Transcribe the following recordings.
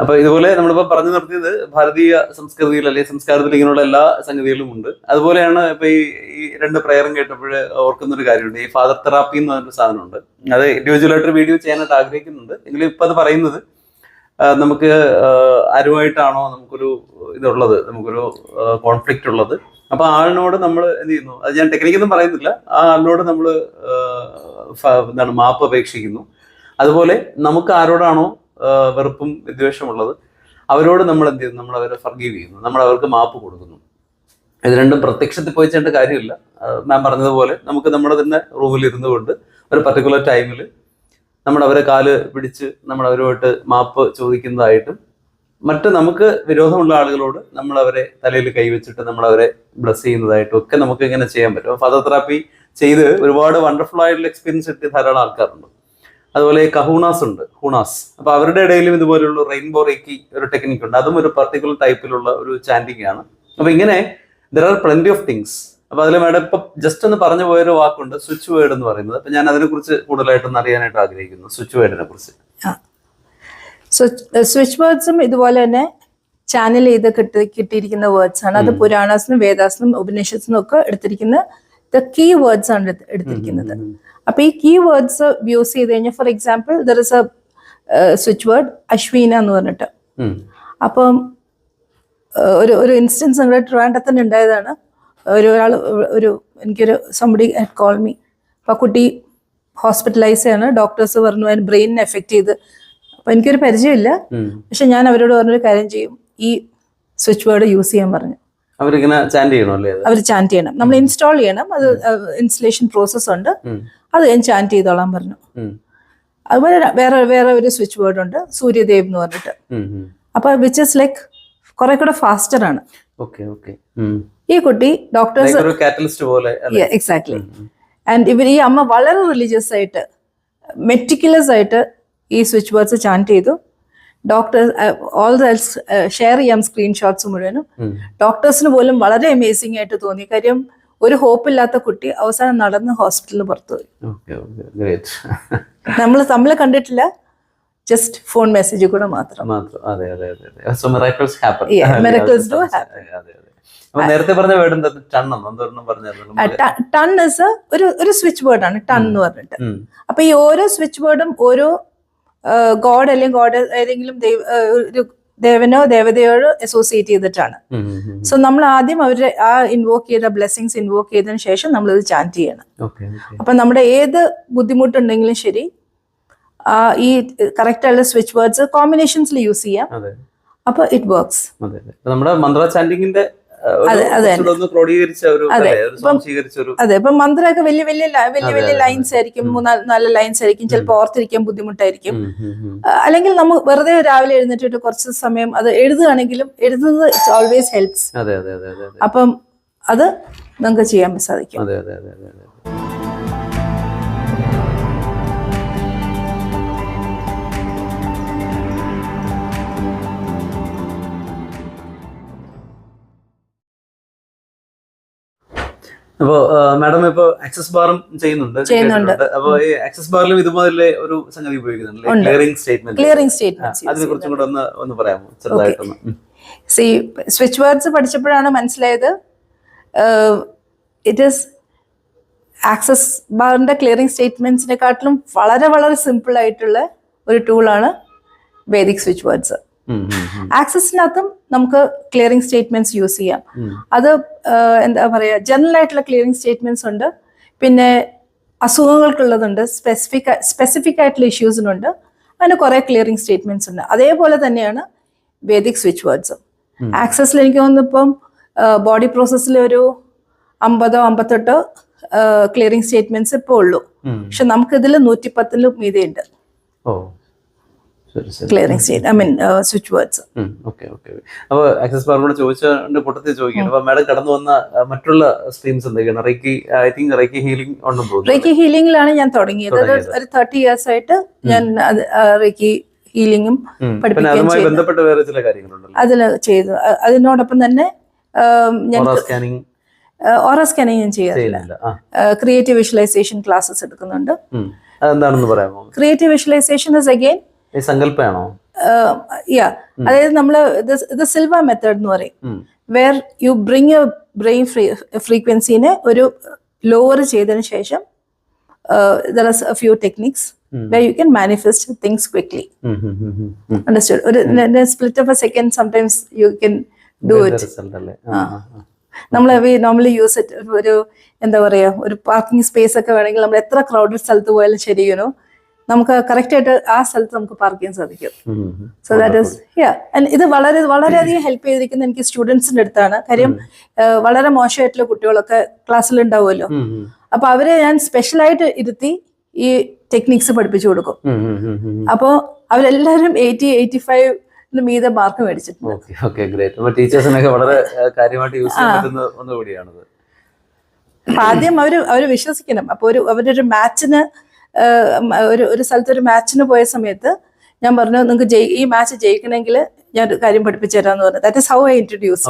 അപ്പൊ ഇതുപോലെ നമ്മളിപ്പോ പറഞ്ഞു നിർത്തിയത് ഭാരതീയ സംസ്കൃതിയിൽ അല്ലെങ്കിൽ സംസ്കാരത്തിൽ ഇങ്ങനെയുള്ള എല്ലാ സംഗതികളും ഉണ്ട്. അതുപോലെയാണ് ഇപ്പൊ ഈ ഈ രണ്ട് പ്രയറും കേട്ടപ്പോൾ ഓർക്കുന്ന ഒരു കാര്യമുണ്ട്. ഈ ഫാദർ തെറാപ്പി എന്ന് പറഞ്ഞൊരു സാധനമുണ്ട്. അത് ഇൻഡിവിജ്വൽ ആയിട്ട് വീഡിയോ ചെയ്യാനായിട്ട് ആഗ്രഹിക്കുന്നുണ്ട്. എങ്കിലും ഇപ്പൊ അത് പറയുന്നത് നമുക്ക് ആരുമായിട്ടാണോ നമുക്കൊരു ഇതുള്ളത് നമുക്കൊരു കോൺഫ്ലിക്റ്റ് ഉള്ളത്. അപ്പൊ ആളിനോട് നമ്മൾ എന്ത് ചെയ്യുന്നു? അത് ഞാൻ ടെക്നിക്കൊന്നും പറയുന്നില്ല. ആ ആളിനോട് നമ്മൾ എന്താണ് മാപ്പ് അപേക്ഷിക്കുന്നു. അതുപോലെ നമുക്ക് ആരോടാണോ വെറുപ്പും വിദ്വേഷമുള്ളത്. അവരോട് നമ്മൾ എന്ത് ചെയ്യുന്നു? നമ്മൾ അവരെ ഫർഗീവ് ചെയ്യുന്നു. നമ്മൾ അവർക്ക് മാപ്പ് കൊടുക്കുന്നു. ഇത് രണ്ടും പ്രത്യക്ഷത്തിൽ പോയി ചെയ്യേണ്ട കാര്യമില്ല. മാം പറഞ്ഞതുപോലെ നമുക്ക് നമ്മുടെ തന്നെ റൂമിൽ ഇരുന്നു കൊണ്ട് ഒരു പർട്ടിക്കുലർ ടൈമിൽ നമ്മൾ അവരെ കാൽ പിടിച്ച് നമ്മൾ അവരുമായിട്ട് മാപ്പ് ചോദിക്കുന്നതായിട്ടും മറ്റ് നമുക്ക് വിരോധമുള്ള ആളുകളോട് നമ്മൾ അവരെ തലയിൽ കൈവച്ചിട്ട് നമ്മൾ അവരെ ബ്ലസ് ചെയ്യുന്നതായിട്ടും ഒക്കെ നമുക്ക് ഇങ്ങനെ ചെയ്യാൻ പറ്റും. ഫാദർ തെറാപ്പി ചെയ്ത് ഒരുപാട് വണ്ടർഫുൾ ആയിട്ടുള്ള എക്സ്പീരിയൻസ് കിട്ടിയ ധാരാളം ആൾക്കാരുണ്ട്. അതുപോലെ കഹൂണാസ് ഉണ്ട് ഹൂണാസ്. അപ്പൊ അവരുടെ ഇടയിലും ഇതുപോലെയുള്ള റെയിൻബോ റേക്കി ഒരു ടെക്നിക്ക് ഉണ്ട്. അതും ഒരു പർട്ടിക്കുലർ ടൈപ്പിലുള്ള ഒരു ചാൻഡിങ് ആണ്. അപ്പൊ ഇങ്ങനെ there are plenty of things അപ്പൊ അതിൽ മാഡം ഇപ്പൊ ജസ്റ്റ് ഒന്ന് പറഞ്ഞു പോയൊരു വാക്കുണ്ട് സ്വിച്ച് വേർഡ് എന്ന് പറയുന്നത്. അപ്പൊ ഞാൻ അതിനെക്കുറിച്ച് കൂടുതലായിട്ടൊന്ന് അറിയാനായിട്ട് ആഗ്രഹിക്കുന്നു സ്വിച്ച് വേർഡിനെ കുറിച്ച്. സ്വിച്ച് വേർഡ്സും ഇതുപോലെ തന്നെ ചാനൽ ചെയ്ത് കിട്ടി കിട്ടിയിരിക്കുന്ന വേർഡ്സ് ആണ്. അത് പുരാണാസിനും വേദാസിനും ഉപനിഷത്തിനും ഒക്കെ എടുത്തിരിക്കുന്ന കീ വേർഡ്സ് ആണ് എടുത്ത് എടുത്തിരിക്കുന്നത്. അപ്പൊ ഈ കീ വേർഡ്സ് യൂസ് ചെയ്ത് കഴിഞ്ഞാൽ for example there is a switch word അശ്വീന എന്ന് പറഞ്ഞിട്ട്. അപ്പം ഏഹ്, ഒരു ഒരു ഇൻസ്റ്റൻസ് നമ്മുടെ ട്രിവാൻഡ്രത്ത് തന്നെ ഉണ്ടായതാണ്. ഒരു ഒരാൾ ഒരു എനിക്കൊരു സംബടി കോൾ മീ അപ്പോൾ ആ കുട്ടി ഹോസ്പിറ്റലൈസ് ആണ്. ഡോക്ടേഴ്സ് പറഞ്ഞു അതിന് ബ്രെയിനിനെ എഫക്റ്റ് ചെയ്ത്. അപ്പൊ എനിക്കൊരു പരിചയമില്ല. പക്ഷെ ഞാൻ അവരോട് പറഞ്ഞൊരു കാര്യം ചെയ്യും. ഈ സ്വിച്ച് വേർഡ് യൂസ് ചെയ്യാൻ പറഞ്ഞു. അവരിങ്ങനെ ചാൻഡ് ചെയ്യണം അല്ലേ അത്? അവർ ചാന്റ് ചെയ്യണം. നമ്മൾ ഇൻസ്റ്റാൾ ചെയ്യണം. അത് ഇൻസ്റ്റലേഷൻ പ്രോസസ് ഉണ്ട്. അത് ഞാൻ ചാന്റ് ചെയ്തോളാൻ പറഞ്ഞു. അതുപോലെ വേറെ വേറെ ഒരു സ്വിച്ച് ബോർഡ് ഉണ്ട്. സൂര്യദേവ് എന്ന് പറഞ്ഞിട്ട്. ഉം. വിച്ച് ഇസ് ലൈക്ക് കുറെ കൂടെ ഫാസ്റ്റർ ആണ്. ഈ കുട്ടി ഡോക്ടേഴ്സ് പോലെ എക്സാക്ട്ലി ആൻഡ് ഇവർ ഈ അമ്മ വളരെ റിലീജിയസ് ആയിട്ട് മെറ്റിക്കുലസ് ആയിട്ട് ഈ സ്വിച്ച് ബോർഡ്സ് ചാന്റ് ചെയ്തു. ഡോക്ടേഴ്സ് ഓൾ ഷെയർ ചെയ്യാം സ്ക്രീൻഷോട്ട്സ് മുഴുവനും. ഡോക്ടേഴ്സിന് പോലും വളരെ അമേസിംഗ് ആയിട്ട് തോന്നി. കാര്യം ഒരു ഹോപ്പില്ലാത്ത കുട്ടി അവസാനം നടന്ന് ഹോസ്പിറ്റലിൽ പുറത്തു പോയി. ഓക്കെ ഓക്കെ ഗ്രേറ്റ് നമ്മൾ തമ്മിൽ കണ്ടിട്ടില്ല. ജസ്റ്റ് ഫോൺ മെസ്സേജ് കൂടെ മാത്രം. നേരത്തെ പറഞ്ഞ വേർഡ് ടൺ ഒരു ഒരു സ്വിച്ച് ബോർഡാണ് ആണ്. ടൺ എന്ന് പറഞ്ഞിട്ട്. അപ്പൊ ഈ ഓരോ സ്വിച്ച് ബോർഡും ഓരോ ഗോഡ് അല്ലെങ്കിൽ ഗോഡ് ഏതെങ്കിലും ഒരു ദേവനോ ദേവതയോ അസോസിയേറ്റ് ചെയ്തിട്ടാണ്. സോ നമ്മൾ ആദ്യം അവരെ ആ ഇൻവോക്ക് ചെയ്ത ബ്ലെസ്സിങ്സ് ഇൻവോക്ക് ചെയ്തതിന് ശേഷം നമ്മൾ ഇത് ചാന്റ് ചെയ്യണം അപ്പൊ നമ്മുടെ ഏത് ബുദ്ധിമുട്ടുണ്ടെങ്കിലും ശരി ഈ കറക്റ്റ് ആയിട്ടുള്ള സ്വിച്ച് വേർഡ്സ് കോമ്പിനേഷൻസിൽ യൂസ് ചെയ്യാം. അപ്പൊ ഇറ്റ് വർക്ക്സ് നമ്മുടെ മന്ത്ര ചാൻഡിങ്ങിന്റെ അതെ, ഇപ്പം- മന്ത്രമൊക്കെ വലിയ വലിയ വലിയ വലിയ ലൈൻസ് ആയിരിക്കും നല്ല നാല് ലൈൻസ് ആയിരിക്കും ചിലപ്പോൾ ഓർത്തിരിക്കാൻ ബുദ്ധിമുട്ടായിരിക്കും. അല്ലെങ്കിൽ നമ്മൾ വെറുതെ രാവിലെ എഴുന്നേറ്റിട്ട് കുറച്ച് സമയം അത് എഴുതുകയാണെങ്കിലും എഴുതുന്നത് ഇറ്റ്സ് ഓൾവേസ് ഹെൽപ്സ് അപ്പം അത് നമുക്ക് ചെയ്യാൻ സാധിക്കും. അപ്പോ മാഡം ഇപ്പൊ ആക്സസ് ബാറും ചെയ്യുന്നുണ്ട് ചെയ്യുന്നുണ്ട്. അപ്പൊ ഈ ആക്സസ് ബാറിലും ഇതുപോലെ ഒരു സംഗതി ഉപയോഗിക്കുന്നുണ്ട്. ക്ലിയറിംഗ് സ്റ്റേറ്റ്മെന്റ് ക്ലിയറിംഗ് സ്റ്റേറ്റ്മെന്റ് അതിനെ കുറിച്ചും കൂടെ ഒന്ന് ഒന്ന് പറയാമോ? ചെറുതായിട്ടൊന്ന്. സി സ്വിച്ച് വേർഡ്സ് പഠിച്ചപ്പോഴാണ് മനസ്സിലായത്. ഇറ്റ് ഈസ് ആക്സസ് ബാറിന്റെ ക്ലിയറിംഗ് സ്റ്റേറ്റ്മെന്റ്സിനെക്കാട്ടിലും വളരെ വളരെ സിമ്പിൾ ആയിട്ടുള്ള ഒരു ടൂളാണ് വേദിക് സ്വിച്ച് വേർഡ്സ്. ആക്സസിനകത്തും നമുക്ക് ക്ലിയറിംഗ് സ്റ്റേറ്റ്മെന്റ്സ് യൂസ് ചെയ്യാം. അത് എന്താ പറയുക ജനറൽ ആയിട്ടുള്ള ക്ലിയറിംഗ് സ്റ്റേറ്റ്മെന്റ്സ് ഉണ്ട്. പിന്നെ അസുഖങ്ങൾക്കുള്ളതുണ്ട് സ്പെസിഫിക് സ്പെസിഫിക് ആയിട്ടുള്ള ഇഷ്യൂസിനുണ്ട് അങ്ങനെ കുറേ ക്ലിയറിംഗ് സ്റ്റേറ്റ്മെന്റ്സ് ഉണ്ട്. അതേപോലെ തന്നെയാണ് വേദിക് സ്വിച്ച് വേർഡ്സും. ആക്സസിൽ എനിക്ക് തോന്നുന്നു ഇപ്പം ബോഡി പ്രോസസ്സിൽ ഒരു അമ്പതോ അമ്പത്തെട്ടോ ക്ലിയറിംഗ് സ്റ്റേറ്റ്മെന്റ്സ് ഇപ്പോൾ ഉള്ളൂ. പക്ഷെ നമുക്കിതിൽ നൂറ്റിപ്പത്തിലും മീതെയുണ്ട് ഓ. Clearing state I mean switch words okay okay അപ്പൊ ആക്സസ് ബാറിനോട് ചോദിച്ചതിന്റെ കൂട്ടത്തിൽ ചോദിക്കണം അപ്പൊ മാഡം കടന്നു വന്ന മറ്റുള്ള സ്ട്രീംസ് എന്തൊക്കെയാണ്? Reiki I think reiki healing ഉണ്ടെന്ന് തോന്നുന്നു റേക്കി ഹീലിംഗിലാണ് ഞാൻ തുടങ്ങിയത്. ഒരു- തേർട്ടി ഇയേഴ്സ് ആയിട്ട് ഞാൻ റേക്കി ഹീലിംഗും പഠിപ്പിക്കും അതിൽ പഠിപ്പിക്കുകയും അതിൽ ചെയ്തു. അതിനോടൊപ്പം തന്നെ ഞാൻ സ്കാനിങ് ഓറ സ്കാനിങ് ഞാൻ ചെയ്യാറില്ല. ക്രിയേറ്റീവ് വിഷ്വലൈസേഷൻ ക്ലാസ്സസ് എടുക്കുന്നുണ്ട്. ക്രിയേറ്റീവ് വിഷ്വലൈസേഷൻ ഇസ് അഗെയിൻ സങ്കല്പമാണോ യാ. അതായത് നമ്മൾ ഇത് സിൽവ മെത്തേഡ് എന്ന് പറയും. Where you bring you brain ഫ്രീക്വൻസിനെ ഒരു ലോവർ ചെയ്തതിന് ശേഷം there a few techniques where you can manifest things quickly understood ഒരു split of a second sometimes you can do ആ. നമ്മൾ വി നോർമലി യൂസ് ഇറ്റ് ഒരു എന്താ പറയാ ഒരു പാർക്കിംഗ് സ്പേസ് ഒക്കെ വേണമെങ്കിൽ നമ്മൾ എത്ര ക്രൗഡഡ് സ്ഥലത്ത് പോയാലും ശരിയനോ നമുക്ക് കറക്റ്റ് ആയിട്ട് ആ സ്ഥലത്ത് നമുക്ക് പാർക്ക് ചെയ്യാൻ സാധിക്കും. സോ ദാറ്റ് ഇസ് ഇത് വളരെ വളരെയധികം ഹെൽപ്പ് ചെയ്തിരിക്കുന്ന എനിക്ക് സ്റ്റുഡൻസിന്റെ അടുത്താണ്. കാര്യം വളരെ മോശമായിട്ടുള്ള കുട്ടികളൊക്കെ ക്ലാസ്സിൽ ഉണ്ടാവുമല്ലോ. അപ്പൊ അവരെ ഞാൻ സ്പെഷ്യലായിട്ട് ഇരുത്തി ഈ ടെക്നിക്സ് പഠിപ്പിച്ചു കൊടുക്കും. അപ്പോൾ അവരെല്ലാവരും എയ്റ്റി എയ്റ്റി ഫൈവ് മീതെ മാർക്ക് മേടിച്ചിട്ടുണ്ട്. ടീച്ചേഴ്സിനൊക്കെ വളരെ കാര്യമായിട്ട് യൂസ് ചെയ്യാൻ പറ്റുന്ന ഒന്നുകൂടിയാണത്. അപ്പൊ ആദ്യം അവർ അവർ വിശ്വസിക്കണം. അപ്പൊ ഒരു അവരൊരു മാച്ചിന് ഒരു ഒരു സ്ഥലത്ത് ഒരു മാച്ചിന് പോയ സമയത്ത് ഞാൻ പറഞ്ഞു നിങ്ങൾക്ക് ജയി ഈ മാച്ച് ജയിക്കണമെങ്കിൽ ഞാൻ ഒരു കാര്യം പഠിപ്പിച്ചു തരാന്ന് പറഞ്ഞു. That is how I introduce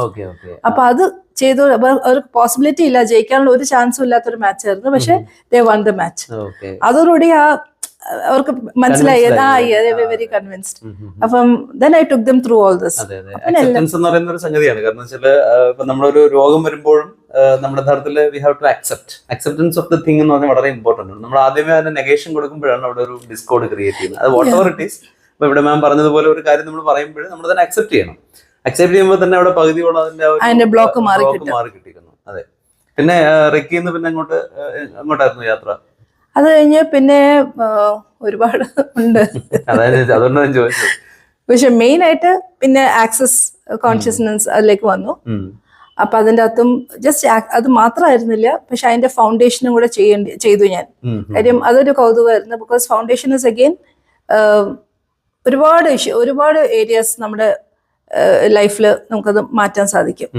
അപ്പൊ അത് ചെയ്തു. ഒരു അവർക്ക് പോസിബിലിറ്റി ഇല്ല. ജയിക്കാനുള്ള ഒരു ചാൻസും ഇല്ലാത്തൊരു മാച്ച് ആയിരുന്നു. പക്ഷെ ദേ വൺ ദ മാച്ച് അതോടുകൂടി ആ അവർക്ക് മനസ്സിലായി. ആ വെരി കൺവിൻസ്ഡ് അപ്പം then I took them through all this എന്ന് പറയുന്ന ഒരു സംഗതിയാണ്. കാരണം വെച്ചാൽ ഇപ്പൊ നമ്മളൊരു രോഗം വരുമ്പോഴും നമ്മുടെ യഥാർത്ഥത്തിൽ we have to accept acceptance of the thing എന്ന് പറഞ്ഞാൽ വളരെ ഇമ്പോർട്ടന്റ് ആണ്. നമ്മൾ ആദ്യമേ അതിന് നെഗേഷൻ കൊടുക്കുമ്പോഴാണ് അവിടെ ഒരു ഡിസ്കോഡ് ക്രിയേറ്റ് ചെയ്യുന്നത്. അത് വാട്ട് എവർ ഇറ്റ് ഈസ് ഇപ്പൊ ഇവിടെ മാം പറഞ്ഞതുപോലെ ഒരു കാര്യം നമ്മൾ പറയുമ്പോൾ നമ്മൾ തന്നെ അക്സെപ്റ്റ് ചെയ്യണം. അക്സെപ്റ്റ് ചെയ്യുമ്പോൾ തന്നെ അവിടെ പകുതിയോളം അതിന്റെ ബ്ലോക്ക് മാറി കിട്ടിയിരുന്നു അതെ. പിന്നെ റിക്കിന്ന് പിന്നെ അങ്ങോട്ട് അങ്ങോട്ടായിരുന്നു യാത്ര. അത് കഴിഞ്ഞ് പിന്നെ ഒരുപാട് ഉണ്ട്. പക്ഷെ മെയിൻ ആയിട്ട് പിന്നെ ആക്സസ് കോൺഷ്യസ്നെസ് അതിലേക്ക് വന്നു. അപ്പൊ അതിന്റെ അകത്തും ജസ്റ്റ് അത് മാത്രമായിരുന്നില്ല. പക്ഷെ അതിന്റെ ഫൗണ്ടേഷനും കൂടെ ചെയ്യേണ്ടി ചെയ്തു ഞാൻ. കാര്യം അതൊരു കൗതുകമായിരുന്നു. ബിക്കോസ് ഫൗണ്ടേഷൻ ഇസ് അഗെയിൻ ഒരുപാട് ഇഷ്യൂ ഒരുപാട് ഏരിയാസ് നമ്മുടെ ലൈഫിൽ നമുക്കത് മാറ്റാൻ സാധിക്കും.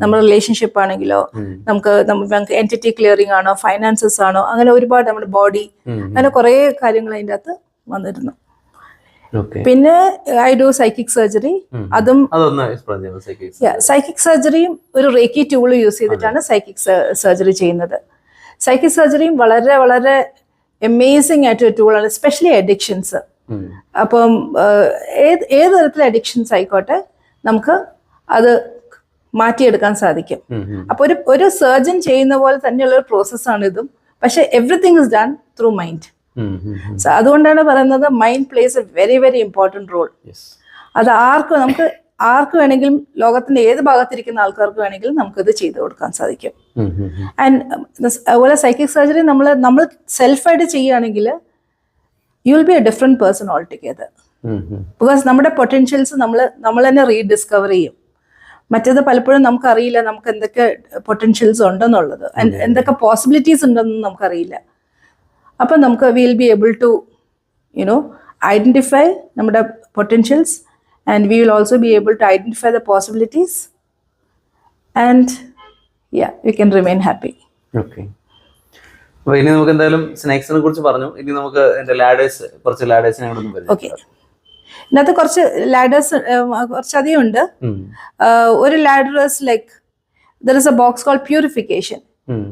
നമ്മുടെ റിലേഷൻഷിപ്പ് ആണെങ്കിലോ നമുക്ക് നമുക്ക് എന്റിറ്റി ക്ലിയറിംഗ് ആണോ ഫൈനാൻസസ് ആണോ അങ്ങനെ ഒരുപാട് നമ്മുടെ ബോഡി അങ്ങനെ കുറേ കാര്യങ്ങൾ അതിന്റെ അകത്ത് വന്നിരുന്നു. പിന്നെ ഐ ഡു സൈക്കിക് സർജറി. അതും സൈക്കിക് സർജറിയും ഒരു റേക്കി ടൂൾ യൂസ് ചെയ്തിട്ടാണ് സൈക്കിക് സർജറി ചെയ്യുന്നത്. സൈക്കിക് സർജറിയും വളരെ വളരെ അമേസിംഗ് ആയിട്ടൊരു ടൂളാണ് എസ്പെഷ്യലി അഡിക്ഷൻസ് അപ്പം ഏത് ഏത് തരത്തിലെ അഡിക്ഷൻസ് ആയിക്കോട്ടെ നമുക്ക് അത് മാറ്റിയെടുക്കാൻ സാധിക്കും. അപ്പൊ ഒരു ഒരു സർജൻ ചെയ്യുന്ന പോലെ തന്നെയുള്ള ഒരു പ്രോസസ്സാണ് ഇതും പക്ഷെ everything is done through mind. അതുകൊണ്ടാണ് പറയുന്നത് mind plays a very very important role. അത് ആർക്ക് നമുക്ക് ആർക്ക് വേണമെങ്കിലും ലോകത്തിന്റെ ഏത് ഭാഗത്തിരിക്കുന്ന ആൾക്കാർക്ക് വേണമെങ്കിലും നമുക്കിത് ചെയ്തു കൊടുക്കാൻ സാധിക്കും. ആൻഡ് അതുപോലെ സൈക്കിക് സർജറി നമ്മൾ നമ്മൾ സെൽഫായിട്ട് ചെയ്യുകയാണെങ്കിൽ you will be a different person altogether. Because നമ്മുടെ പൊട്ടൻഷ്യൽസ് നമ്മൾ നമ്മൾ തന്നെ റീഡിസ്കവർ ചെയ്യും. മറ്റേത് പലപ്പോഴും നമുക്കറിയില്ല നമുക്ക് എന്തൊക്കെ പൊട്ടൻഷ്യൽസ് ഉണ്ടെന്നുള്ളത്. എന്തൊക്കെ പോസിബിലിറ്റീസ് ഉണ്ടെന്ന് നമുക്കറിയില്ല. അപ്പം നമുക്ക് will be able to you know identify നമ്മുടെ potentials and we will also be able to identify the possibilities and yeah you can remain happy okay അപ്പൊ ഇനി നമുക്ക് എന്തായാലും സ്നാക്സിനെ കുറിച്ച് പറഞ്ഞു. ഇനി നമുക്ക് എന്റെ ലാഡേഴ്സ് കുറച്ച് ലാഡേഴ്സിനെ കൂടെ ഒന്ന് ഓക്കെ ഇതിനകത്ത് കുറച്ച് ലാഡേഴ്സ് കുറച്ചധികം ഉണ്ട്. ഒരു ladders like there is a box call purification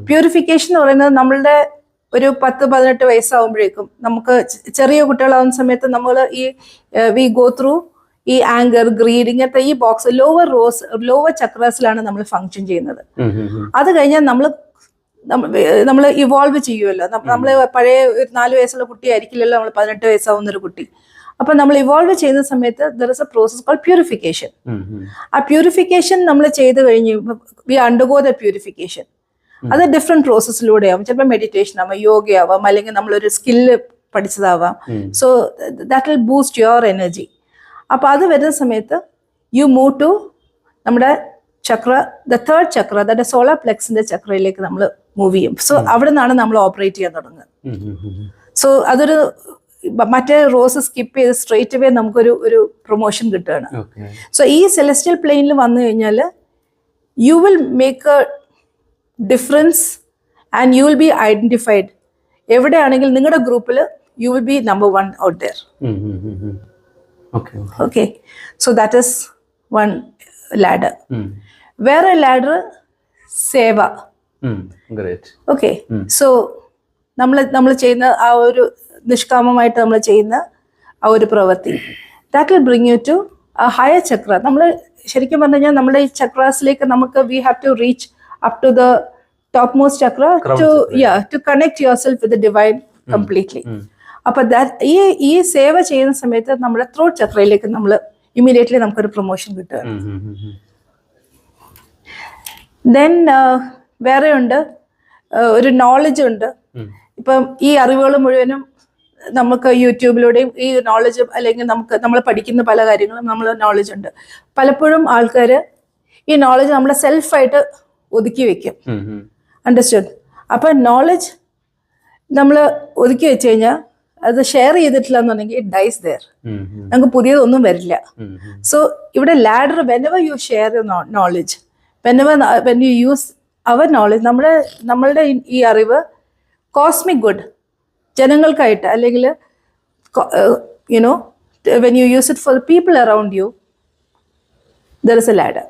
purification എന്ന് പറയുന്നത് നമ്മളുടെ ഒരു പത്ത് പതിനെട്ട് വയസ്സാവുമ്പോഴേക്കും നമുക്ക് ചെറിയ കുട്ടികളാവുന്ന സമയത്ത് നമ്മൾ ഈ വി ഗോ ത്രൂ ഈ ആങ്കർ ഗ്രീഡ് ഇങ്ങനത്തെ ഈ ബോക്സ് ലോവർ റോസ് ലോവർ ചക്രസിലാണ് നമ്മൾ ഫങ്ഷൻ ചെയ്യുന്നത്. അത് കഴിഞ്ഞാൽ നമ്മൾ നമ്മൾ ഇവോൾവ് ചെയ്യുമല്ലോ. നമ്മൾ പഴയ ഒരു നാല് വയസ്സുള്ള കുട്ടി ആയിരിക്കില്ലല്ലോ നമ്മൾ പതിനെട്ട് വയസ്സാവുന്ന ഒരു കുട്ടി. അപ്പൊ നമ്മൾ ഇവോൾവ് ചെയ്യുന്ന സമയത്ത് there is a process call purification. ആ പ്യൂരിഫിക്കേഷൻ നമ്മൾ ചെയ്ത് കഴിഞ്ഞ് വി അണ്ടർഗോ ദ പ്യൂരിഫിക്കേഷൻ അത് ഡിഫറെന്റ് പ്രോസസ്സിലൂടെയാവും ചിലപ്പോൾ മെഡിറ്റേഷൻ ആവാം യോഗ ആവാം അല്ലെങ്കിൽ നമ്മളൊരു skill പഠിച്ചതാവാം. So that will boost your energy അപ്പൊ അത് വരുന്ന സമയത്ത് യു മൂവ് ടു നമ്മുടെ chakra the third chakra the solar പ്ലെക്സിന്റെ ചക്രയിലേക്ക് നമ്മൾ മൂവ് ചെയ്യും. സോ അവിടെ നിന്നാണ് നമ്മൾ ഓപ്പറേറ്റ് ചെയ്യാൻ തുടങ്ങുന്നത്. സോ അതൊരു മറ്റേ റോസ് സ്കിപ്പ് ചെയ്ത് സ്ട്രേറ്റ് വേ നമുക്കൊരു ഒരു പ്രൊമോഷൻ കിട്ടുകയാണ്. സോ ഈ സെലസ്റ്റിയൽ പ്ലെയിനിൽ വന്നു കഴിഞ്ഞാൽ you will make a difference and you will be identified എവിടെയാണെങ്കിൽ നിങ്ങളുടെ ഗ്രൂപ്പിൽ you will be number one out there. Okay so that is one ladder. വേറെ ലാഡർ സേവ. ഓക്കെ സോ നമ്മൾ നമ്മൾ ചെയ്യുന്ന ആ ഒരു നിഷ്കാമമായിട്ട് നമ്മൾ ചെയ്യുന്ന ആ ഒരു പ്രവൃത്തി that will bring you to higher chakra നമ്മൾ ശരിക്കും പറഞ്ഞു കഴിഞ്ഞാൽ നമ്മുടെ ഈ ചക്രാസിലേക്ക് നമുക്ക് we have to reach up to the topmost chakra to yeah to connect yourself with divine completely. അപ്പൊ ഈ ഈ സേവ ചെയ്യുന്ന സമയത്ത് നമ്മുടെ ത്രോട്ട് ചക്രയിലേക്ക് നമ്മൾ ഇമ്മീഡിയറ്റ്ലി നമുക്കൊരു പ്രൊമോഷൻ കിട്ടുക. ദെൻ വേറെ ഉണ്ട് uh, ഒരു നോളജ് ഉണ്ട്. ഇപ്പം ഈ അറിവുകൾ മുഴുവനും നമുക്ക് യൂട്യൂബിലൂടെയും ഈ നോളജ് അല്ലെങ്കിൽ നമുക്ക് നമ്മൾ പഠിക്കുന്ന പല കാര്യങ്ങളും നമ്മൾ നോളജ് ഉണ്ട് പലപ്പോഴും ആൾക്കാർ ഈ നോളജ് നമ്മുടെ സെൽഫായിട്ട് ഒതുക്കി വെക്കും. അണ്ടർസ്റ്റുഡ് അപ്പം നോളജ് നമ്മൾ ഒതുക്കി വെച്ച് കഴിഞ്ഞാൽ അത് ഷെയർ ചെയ്തിട്ടില്ല എന്നുണ്ടെങ്കിൽ ഇറ്റ് ഡൈസ് ദെയർ ഉം. നമുക്ക് പുതിയതൊന്നും വരില്ല. സോ ഇവിടെ ladder whenever you share knowledge whenever when you use our knowledge നമ്മുടെ നമ്മളുടെ ഈ അറിവ് കോസ്മിക് ഗുഡ് ജനങ്ങൾക്കായിട്ട് അല്ലെങ്കിൽ you know when you use it for people around you there is a lad.